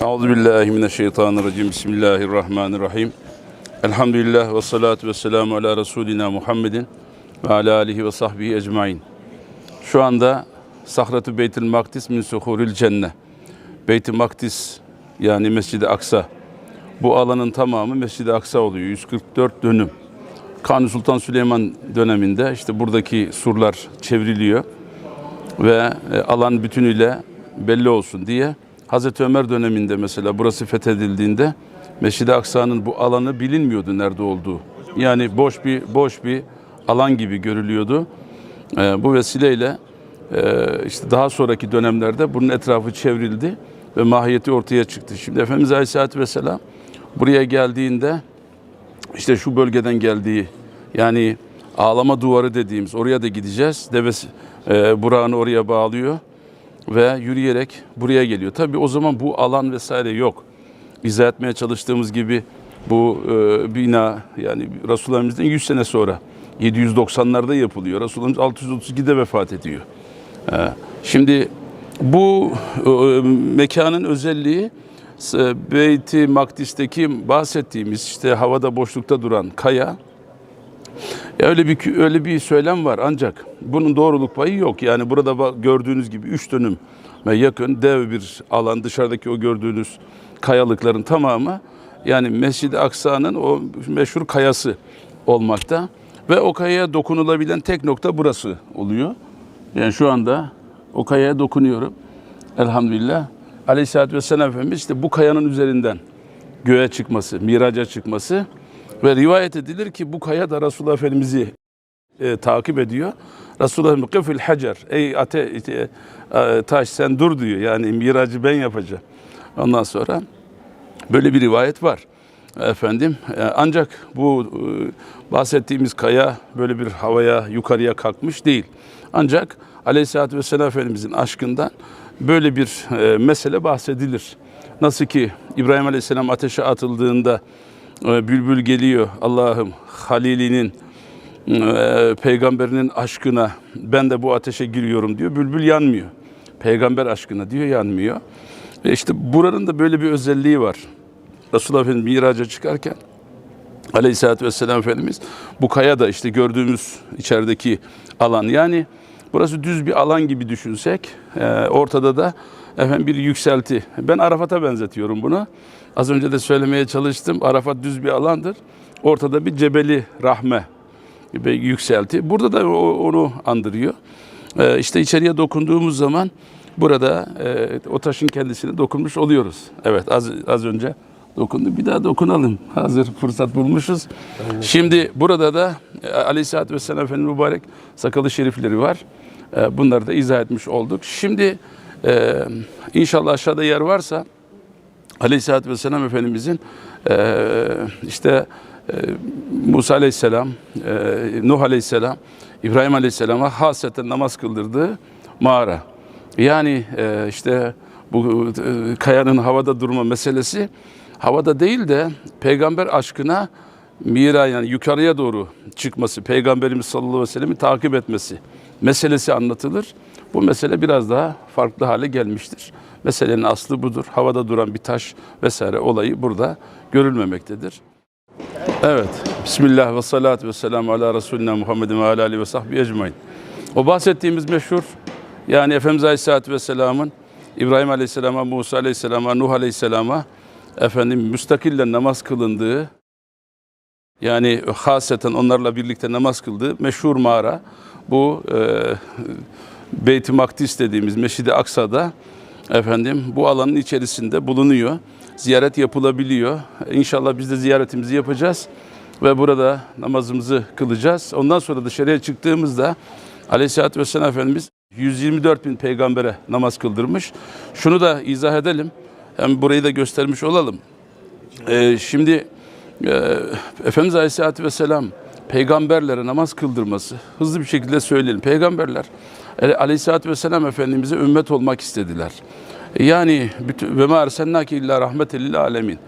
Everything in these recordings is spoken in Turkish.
Euzu billahi mineşşeytanirracim. Bismillahirrahmanirrahim. Elhamdülillah ve salatu ve selamu ala Resulina Muhammedin ve ala alihi ve sahbihi ecmain. Şu anda Sahratu Beytül Makdis min suhuril cenne. Beyt-i Makdis yani Mescid-i Aksa. Bu alanın tamamı Mescid-i Aksa oluyor. 144 dönüm. Kanuni Sultan Süleyman döneminde işte buradaki surlar çevriliyor ve e, alan bütünüyle belli olsun diye Hazreti Ömer döneminde mesela burası fethedildiğinde Mescid-i Aksa'nın bu alanı bilinmiyordu nerede olduğu. Yani boş bir boş bir alan gibi görülüyordu. E, bu vesileyle e, işte daha sonraki dönemlerde bunun etrafı çevrildi ve mahiyeti ortaya çıktı. Şimdi Efendimiz Aleyhisselatü Vesselam buraya geldiğinde işte şu bölgeden geldiği yani ağlama duvarı dediğimiz oraya da gideceğiz. Devesi e, Burak'ını oraya bağlıyor ve yürüyerek buraya geliyor. Tabii o zaman bu alan vesaire yok. İzah etmeye çalıştığımız gibi bu e, bina yani Resulullah'ımızdan 100 sene sonra 790'larda yapılıyor. Resulullah'ımız 632'de vefat ediyor. E, şimdi bu e, mekanın özelliği e, Beyt-i Makdis'teki bahsettiğimiz işte havada boşlukta duran kaya ya öyle bir öyle bir söylem var ancak bunun doğruluk payı yok. Yani burada gördüğünüz gibi üç dönüm ve yakın dev bir alan dışarıdaki o gördüğünüz kayalıkların tamamı yani Mescid-i Aksa'nın o meşhur kayası olmakta ve o kayaya dokunulabilen tek nokta burası oluyor. Yani şu anda o kayaya dokunuyorum. Elhamdülillah. Aleyhisselatü Vesselam Efendimiz işte bu kayanın üzerinden göğe çıkması, miraca çıkması ve rivayet edilir ki bu kaya da Resulullah Efendimiz'i e, takip ediyor. Resulullah kıfil hacer. Ey ate, ite- e, taş sen dur diyor. Yani miracı ben yapacağım. Ondan sonra böyle bir rivayet var. Efendim e, ancak bu e, bahsettiğimiz kaya böyle bir havaya yukarıya kalkmış değil. Ancak Aleyhisselatü Vesselam Efendimizin aşkından böyle bir e, mesele bahsedilir. Nasıl ki İbrahim Aleyhisselam ateşe atıldığında e, bülbül geliyor Allah'ım Halilinin e, peygamberinin aşkına ben de bu ateşe giriyorum diyor. Bülbül yanmıyor. Peygamber aşkına diyor yanmıyor. Ve işte buranın da böyle bir özelliği var. Resulullah Efendimiz miraca çıkarken Aleyhisselatü Vesselam Efendimiz bu kaya da işte gördüğümüz içerideki alan yani burası düz bir alan gibi düşünsek e, ortada da efendim bir yükselti. Ben Arafat'a benzetiyorum bunu. Az önce de söylemeye çalıştım. Arafat düz bir alandır. Ortada bir cebeli rahme bir yükselti. Burada da onu andırıyor. E, işte içeriye dokunduğumuz zaman burada e, o taşın kendisine dokunmuş oluyoruz. Evet az, az önce dokundu. Bir daha dokunalım. Hazır fırsat bulmuşuz. Şimdi burada da e, Aleyhisselatü Vesselam Efendimiz mübarek sakalı şerifleri var. E, bunları da izah etmiş olduk. Şimdi e, inşallah aşağıda yer varsa Aleyhisselatü Vesselam Efendimizin işte Musa Aleyhisselam, Nuh Aleyhisselam, İbrahim Aleyhisselam'a hasreten namaz kıldırdığı mağara. Yani işte bu kayanın havada durma meselesi havada değil de peygamber aşkına mira yani yukarıya doğru çıkması, peygamberimiz sallallahu aleyhi ve sellem'i takip etmesi meselesi anlatılır. Bu mesele biraz daha farklı hale gelmiştir. Meselenin aslı budur. Havada duran bir taş vesaire olayı burada görülmemektedir. Evet. Bismillah ve salatu ve selamu ala Resulina Muhammedin ve ala alihi ve sahbihi ecmain. O bahsettiğimiz meşhur yani Efendimiz Aleyhisselatü Vesselam'ın İbrahim Aleyhisselam'a, Musa Aleyhisselam'a, Nuh Aleyhisselam'a efendim müstakille namaz kılındığı yani haseten onlarla birlikte namaz kıldığı meşhur mağara bu e, Beyt-i Makdis dediğimiz Meşid-i Aksa'da efendim bu alanın içerisinde bulunuyor. Ziyaret yapılabiliyor. İnşallah biz de ziyaretimizi yapacağız ve burada namazımızı kılacağız. Ondan sonra dışarıya çıktığımızda Aleyhisselatü Vesselam Efendimiz 124 bin peygambere namaz kıldırmış. Şunu da izah edelim. Hem burayı da göstermiş olalım. Ee, şimdi e, Efendimiz Aleyhisselatü Vesselam peygamberlere namaz kıldırması hızlı bir şekilde söyleyelim. Peygamberler e, Aleyhisselatü Vesselam Efendimiz'e ümmet olmak istediler. Yani bütün ve ma ersennake illa rahmeten lil alemin.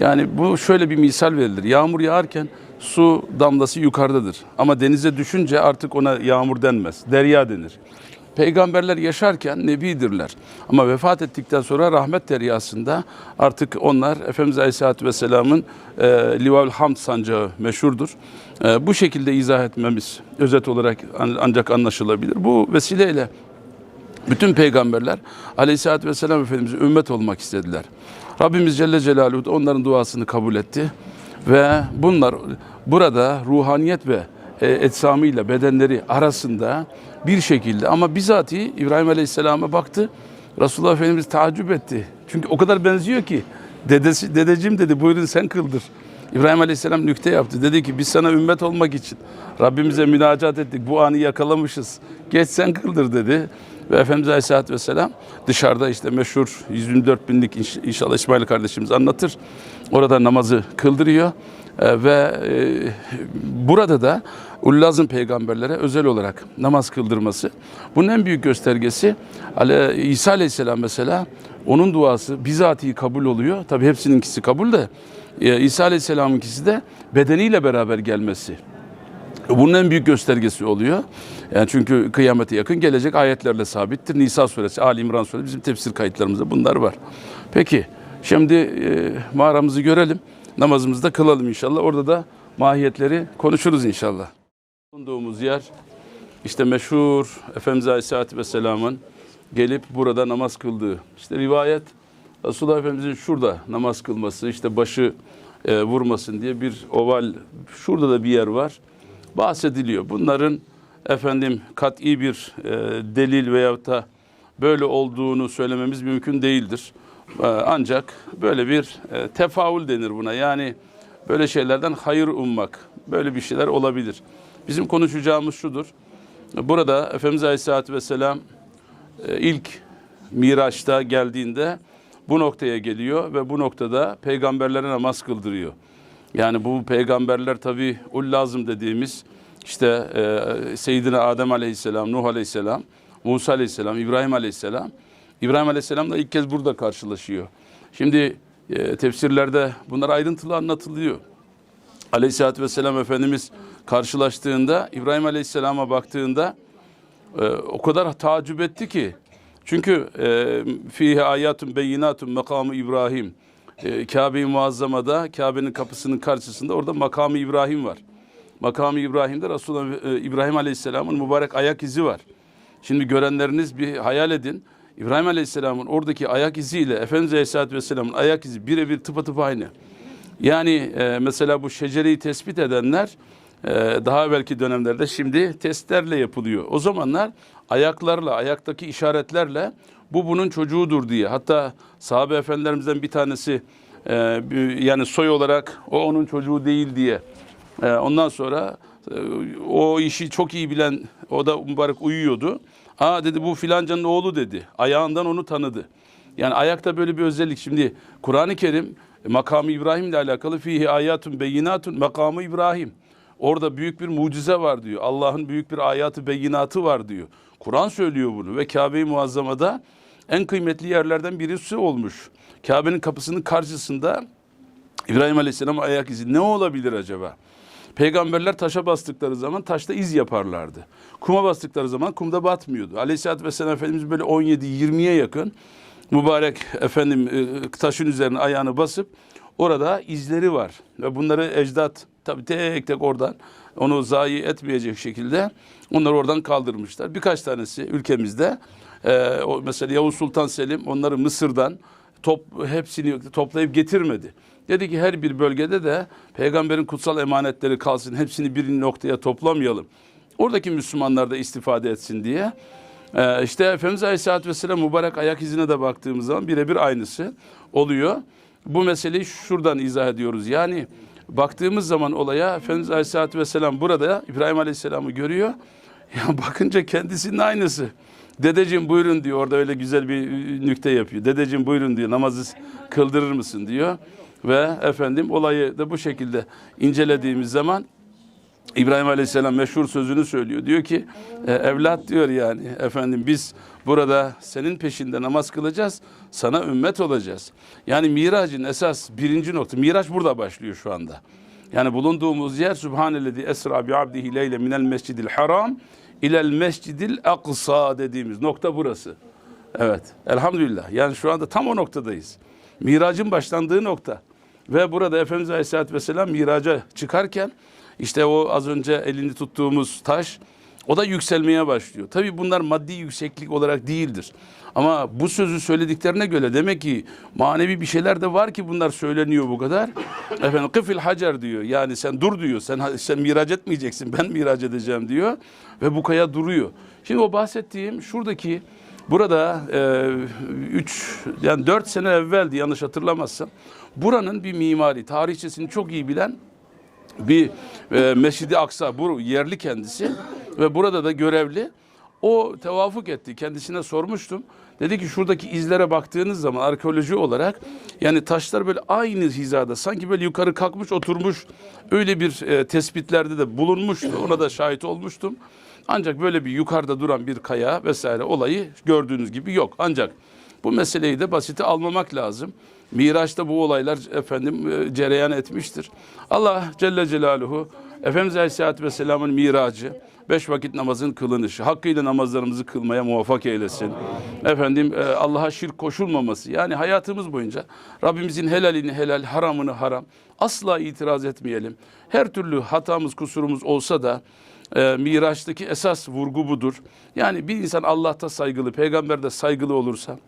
Yani bu şöyle bir misal verilir. Yağmur yağarken su damlası yukarıdadır. Ama denize düşünce artık ona yağmur denmez. Derya denir. Peygamberler yaşarken nebidirler. Ama vefat ettikten sonra rahmet deryasında artık onlar Efendimiz Aleyhisselatü Vesselam'ın e, Livaül Hamd sancağı meşhurdur. E, bu şekilde izah etmemiz özet olarak an- ancak anlaşılabilir. Bu vesileyle bütün peygamberler Aleyhisselatü Vesselam Efendimiz'e ümmet olmak istediler. Rabbimiz Celle Celaluhu onların duasını kabul etti. Ve bunlar burada ruhaniyet ve etsamıyla bedenleri arasında bir şekilde ama bizatihi İbrahim Aleyhisselam'a baktı. Resulullah Efendimiz taaccüp etti. Çünkü o kadar benziyor ki dedesi, dedeciğim dedi buyurun sen kıldır. İbrahim Aleyhisselam nükte yaptı. Dedi ki biz sana ümmet olmak için Rabbimize münacat ettik. Bu anı yakalamışız. Geç sen kıldır dedi. Ve Efendimiz Aleyhisselatü Vesselam dışarıda işte meşhur 124 binlik inş- inşallah İsmail kardeşimiz anlatır. Orada namazı kıldırıyor. Ee, ve e, burada da Ullaz'ın peygamberlere özel olarak namaz kıldırması. Bunun en büyük göstergesi Ale- İsa Aleyhisselam mesela onun duası bizatihi kabul oluyor. Tabi hepsininkisi kabul de e, İsa Aleyhisselam'ınkisi de bedeniyle beraber gelmesi. Bunun en büyük göstergesi oluyor. Yani çünkü kıyamete yakın gelecek ayetlerle sabittir. Nisa suresi, Ali İmran suresi bizim tefsir kayıtlarımızda bunlar var. Peki şimdi e, mağaramızı görelim. Namazımızı da kılalım inşallah. Orada da mahiyetleri konuşuruz inşallah. Bulunduğumuz yer işte meşhur Efendimiz Aleyhisselatü Vesselam'ın gelip burada namaz kıldığı. İşte rivayet Resulullah Efendimizin şurada namaz kılması, işte başı e, vurmasın diye bir oval, şurada da bir yer var. Bahsediliyor. Bunların efendim kat'i bir e, delil veyahut da böyle olduğunu söylememiz mümkün değildir. E, ancak böyle bir e, tefaül denir buna. Yani böyle şeylerden hayır ummak, böyle bir şeyler olabilir. Bizim konuşacağımız şudur. Burada Efendimiz Aleyhisselatü Vesselam e, ilk Miraç'ta geldiğinde bu noktaya geliyor ve bu noktada peygamberlere namaz kıldırıyor. Yani bu peygamberler tabi ullazım dediğimiz işte e, Seyyidina Adem Aleyhisselam, Nuh Aleyhisselam, Musa Aleyhisselam, İbrahim Aleyhisselam. İbrahim Aleyhisselam da ilk kez burada karşılaşıyor. Şimdi e, tefsirlerde bunlar ayrıntılı anlatılıyor. Aleyhisselatü Vesselam Efendimiz karşılaştığında İbrahim Aleyhisselam'a baktığında e, o kadar tacip etti ki çünkü e, fihi ayatun beyinatun makamı İbrahim e, Kabe-i Muazzama'da Kabe'nin kapısının karşısında orada makamı İbrahim var. Makamı İbrahim'de Resulullah e, İbrahim Aleyhisselam'ın mübarek ayak izi var. Şimdi görenleriniz bir hayal edin. İbrahim Aleyhisselam'ın oradaki ayak iziyle Efendimiz Aleyhisselatü Vesselam'ın ayak izi birebir tıpatıp aynı. Yani e, mesela bu şecereyi tespit edenler e, daha evvelki dönemlerde şimdi testlerle yapılıyor. O zamanlar ayaklarla, ayaktaki işaretlerle bu bunun çocuğudur diye. Hatta sahabe efendilerimizden bir tanesi e, yani soy olarak o onun çocuğu değil diye. E, ondan sonra e, o işi çok iyi bilen o da mübarek uyuyordu. Aa dedi bu filancanın oğlu dedi. Ayağından onu tanıdı. Yani ayakta böyle bir özellik. Şimdi Kur'an-ı Kerim makamı İbrahim ile alakalı fihi ayatun beyinatun makamı İbrahim. Orada büyük bir mucize var diyor. Allah'ın büyük bir ayatı beyinatı var diyor. Kur'an söylüyor bunu ve Kabe-i Muazzama'da en kıymetli yerlerden birisi olmuş. Kabe'nin kapısının karşısında İbrahim Aleyhisselam ayak izi ne olabilir acaba? Peygamberler taşa bastıkları zaman taşta iz yaparlardı. Kuma bastıkları zaman kumda batmıyordu. Aleyhisselatü Vesselam Efendimiz böyle 17-20'ye yakın mübarek efendim e, taşın üzerine ayağını basıp orada izleri var. Ve bunları ecdat tabi tek tek oradan onu zayi etmeyecek şekilde onları oradan kaldırmışlar. Birkaç tanesi ülkemizde e, o mesela Yavuz Sultan Selim onları Mısır'dan top, hepsini toplayıp getirmedi. Dedi ki her bir bölgede de peygamberin kutsal emanetleri kalsın. Hepsini bir noktaya toplamayalım. Oradaki Müslümanlar da istifade etsin diye. Ee, işte Efendimiz Aleyhisselatü Vesselam mübarek ayak izine de baktığımız zaman birebir aynısı oluyor. Bu meseleyi şuradan izah ediyoruz. Yani baktığımız zaman olaya Efendimiz Aleyhisselatü Vesselam burada İbrahim Aleyhisselam'ı görüyor. Ya bakınca kendisinin aynısı. Dedeciğim buyurun diyor orada öyle güzel bir nükte yapıyor. Dedeciğim buyurun diyor namazı kıldırır mısın diyor. Ve efendim olayı da bu şekilde incelediğimiz zaman İbrahim Aleyhisselam meşhur sözünü söylüyor. Diyor ki "E, evlat diyor yani efendim biz burada senin peşinde namaz kılacağız. Sana ümmet olacağız. Yani miracın esas birinci nokta. Miraç burada başlıyor şu anda. Yani bulunduğumuz yer Subhanellezi esra bi abdihi leyle minel mescidil haram ilel mescidil aksa dediğimiz nokta burası. Evet. Elhamdülillah. Yani şu anda tam o noktadayız. Miracın başlandığı nokta. Ve burada Efendimiz Aleyhisselatü Vesselam miraca çıkarken işte o az önce elini tuttuğumuz taş o da yükselmeye başlıyor. Tabii bunlar maddi yükseklik olarak değildir. Ama bu sözü söylediklerine göre demek ki manevi bir şeyler de var ki bunlar söyleniyor bu kadar. Efendim kıfil hacer diyor. Yani sen dur diyor. Sen sen miraç etmeyeceksin. Ben miraç edeceğim diyor. Ve bu kaya duruyor. Şimdi o bahsettiğim şuradaki Burada 3 yani 4 sene evveldi yanlış hatırlamazsam. Buranın bir mimari, tarihçesini çok iyi bilen bir e, Mescid-i Aksa bu yerli kendisi ve burada da görevli. O tevafuk etti. Kendisine sormuştum. Dedi ki şuradaki izlere baktığınız zaman arkeoloji olarak yani taşlar böyle aynı hizada sanki böyle yukarı kalkmış oturmuş öyle bir e, tespitlerde de bulunmuştu. Ona da şahit olmuştum. Ancak böyle bir yukarıda duran bir kaya vesaire olayı gördüğünüz gibi yok. Ancak bu meseleyi de basite almamak lazım. Miraç'ta bu olaylar efendim e, cereyan etmiştir. Allah Celle Celaluhu Efendimiz Aleyhisselatü Vesselam'ın miracı, beş vakit namazın kılınışı, hakkıyla namazlarımızı kılmaya muvaffak eylesin. Efendim e, Allah'a şirk koşulmaması. Yani hayatımız boyunca Rabbimizin helalini helal, haramını haram. Asla itiraz etmeyelim. Her türlü hatamız, kusurumuz olsa da e, Miraç'taki esas vurgu budur. Yani bir insan Allah'ta saygılı, peygamberde saygılı olursa,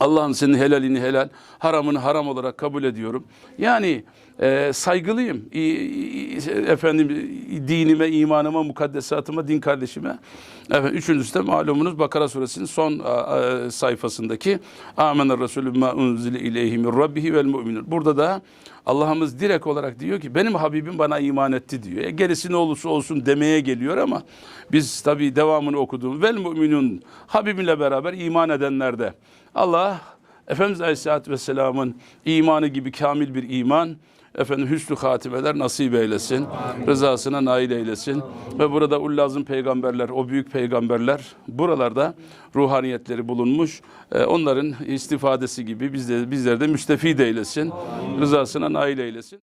Allah'ın senin helalini helal, haramını haram olarak kabul ediyorum. Yani e, saygılıyım. İ, efendim dinime, imanıma, mukaddesatıma, din kardeşime. Efendim, üçüncüsü de malumunuz Bakara suresinin son a, sayfasındaki Amener Resulü ma unzile ileyhi rabbihi vel mu'minun. Burada da Allah'ımız direkt olarak diyor ki benim Habibim bana iman etti diyor. E, gerisi ne olursa olsun demeye geliyor ama biz tabii devamını okuduğum vel mu'minun Habibinle beraber iman edenlerde Allah Efendimiz Aleyhisselatü Vesselam'ın imanı gibi kamil bir iman efendim hüsnü hatimeler nasip eylesin. Rızasına nail eylesin. Ve burada ullazım peygamberler, o büyük peygamberler buralarda ruhaniyetleri bulunmuş. Ee, onların istifadesi gibi bizde, bizleri de müstefid eylesin. Rızasına nail eylesin.